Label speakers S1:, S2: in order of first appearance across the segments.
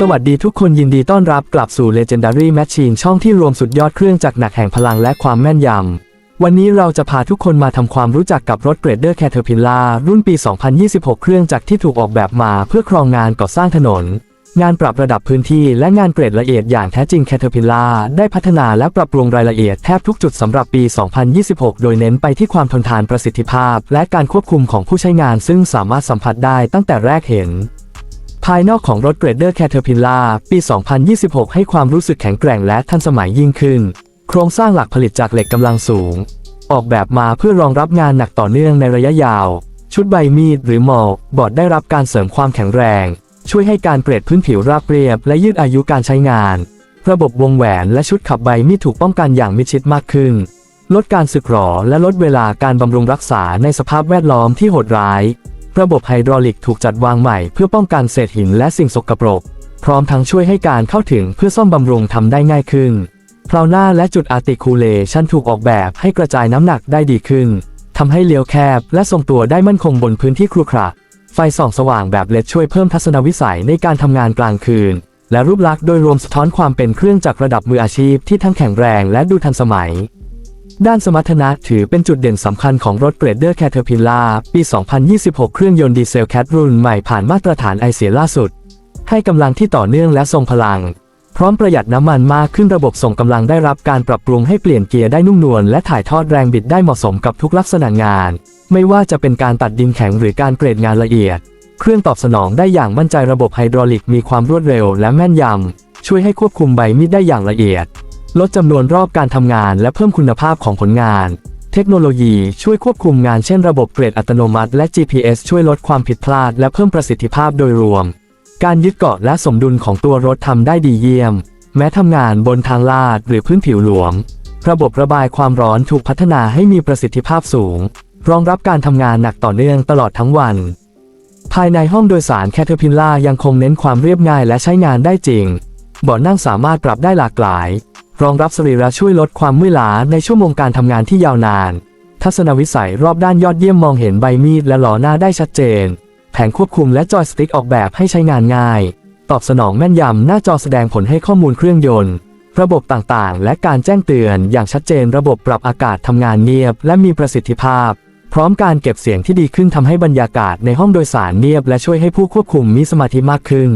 S1: สวัสดีทุกคนยินดีต้อนรับกลับสู่ Legendary Machine ช่องที่รวมสุดยอดเครื่องจักรหนักแห่งพลังและความแม่นยำ วันนี้เราจะพาทุกคนมาทำความรู้จักกับรถเกรดเดอร์ Caterpillar รุ่นปี 2026 เครื่องจักรที่ถูกออกแบบมาเพื่อครองงานก่อสร้างถนน งานปรับระดับพื้นที่และงานเกรดละเอียดอย่างแท้จริง Caterpillar ได้พัฒนาและปรับปรุงรายละเอียดแทบทุกจุดสำหรับปี 2026 โดยเน้นไปที่ความทนทานประสิทธิภาพ และการควบคุมของผู้ใช้งานซึ่งสามารถสัมผัสได้ตั้งแต่แรกเห็น ภายนอกของรถเกรดเดอร์ Caterpillar ปี 2026 ให้ความรู้สึกแข็งแกร่งและทันสมัยยิ่งขึ้น โครงสร้างหลักผลิตจากเหล็กกำลังสูง ออกแบบมาเพื่อรองรับงานหนักต่อเนื่องในระยะยาว ชุดใบมีดหรือหมอกบอร์ดได้รับการเสริมความแข็งแรง ช่วยให้การเกรดพื้นผิวราบเรียบ และยืดอายุการใช้งาน ระบบวงแหวนและชุดขับใบมีดถูกป้องกันอย่างมิดชิดมากขึ้น ลดการสึกหรอและลดเวลาการบำรุงรักษาในสภาพแวดล้อมที่โหดร้าย ระบบไฮดรอลิกถูกจัดวางใหม่เพื่อป้องกันเศษหินและสิ่งสกปรก พร้อมทั้งช่วยให้การเข้าถึงเพื่อซ่อมบำรุงทำได้ง่ายขึ้นเพลาหน้าและจุดอาร์ติคูเลชันถูกออกแบบให้กระจายน้ำหนักได้ดีขึ้นทำให้เลี้ยวแคบและทรงตัวได้มั่นคงบนพื้นที่ครุขระไฟส่องสว่างแบบเลดช่วยเพิ่มทัศนวิสัยในการทำงานกลางคืน และรูปลักษณ์โดยรวมสะท้อนความเป็นเครื่องจักรระดับมืออาชีพที่ทั้งแข็งแรงและดูทันสมัย ด้านสมรรถนะถือเป็นจุดเด่นสำคัญของรถเกรดเดอร์ Caterpillar ปี 2026 เครื่องยนต์ดีเซลแคทรุ่นใหม่ผ่านมาตรฐานไอเสียล่าสุด ให้กำลังที่ต่อเนื่องและทรงพลัง พร้อมประหยัดน้ำมันมากขึ้นระบบส่งกำลังได้รับการปรับปรุงให้เปลี่ยนเกียร์ได้นุ่มนวลและถ่ายทอดแรงบิดได้เหมาะสมกับทุกลักษณะงาน ไม่ว่าจะเป็นการตัดดินแข็งหรือการเกรดงานละเอียด เครื่องตอบสนองได้อย่างมั่นใจระบบไฮดรอลิกมีความรวดเร็วและแม่นยำช่วยให้ควบคุมใบมีดได้อย่างละเอียด ลดจำนวนรอบการทำงานและเพิ่มคุณภาพของผลงาน เทคโนโลยีช่วยควบคุมงานเช่นระบบเกรดอัตโนมัติ และ GPS ช่วยลดความผิดพลาด และเพิ่มประสิทธิภาพโดยรวม การยึดเกาะและสมดุลของตัวรถทำได้ดีเยี่ยม แม้ทำงานบนทางลาดหรือพื้นผิวหลวมระบบระบายความร้อนถูกพัฒนาให้มีประสิทธิภาพสูง รองรับการทำงานหนักต่อเนื่องตลอดทั้งวัน ภายในห้องโดยสาร Caterpillar ยังคงเน้นความเรียบง่ายและใช้งานได้จริงเบาะนั่งสามารถปรับได้หลากหลาย รองรับสรีระช่วยลดความเมื่อยล้าในชั่วโมงการทำงานที่ยาวนาน ทัศนวิสัยรอบด้านยอดเยี่ยมมองเห็นใบมีดและล้อหน้าได้ชัดเจน แผงควบคุมและจอยสติ๊กออกแบบให้ใช้งานง่าย ตอบสนองแม่นยำหน้าจอแสดงผลให้ข้อมูลเครื่องยนต์ ระบบต่างๆ และการแจ้งเตือนอย่างชัดเจน ระบบปรับอากาศทำงานเงียบ และมีประสิทธิภาพ พร้อมการเก็บเสียงที่ดีขึ้นทำให้บรรยากาศในห้องโดยสารเงียบ และช่วยให้ผู้ควบคุมมีสมาธิมากขึ้น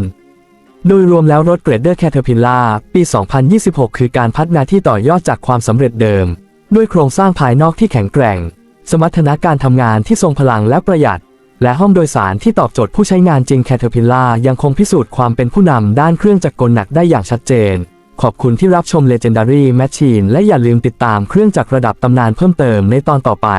S1: โดยรวมแล้วรถเกรดเดอร์ Caterpillar ปี 2026 คือการพัฒนาที่ต่อยอดจากความสำเร็จเดิม ด้วยโครงสร้างภายนอกที่แข็งแกร่ง สมรรถนะการทำงานที่ทรงพลังและประหยัด และห้องโดยสารที่ตอบโจทย์ผู้ใช้งานจริง Caterpillar ยังคงพิสูจน์ความเป็นผู้นำด้านเครื่องจักรกลหนักได้อย่างชัดเจน ขอบคุณที่รับชม Legendary Machine และอย่าลืมติดตามเครื่องจักรระดับตำนานเพิ่มเติมในตอนต่อไป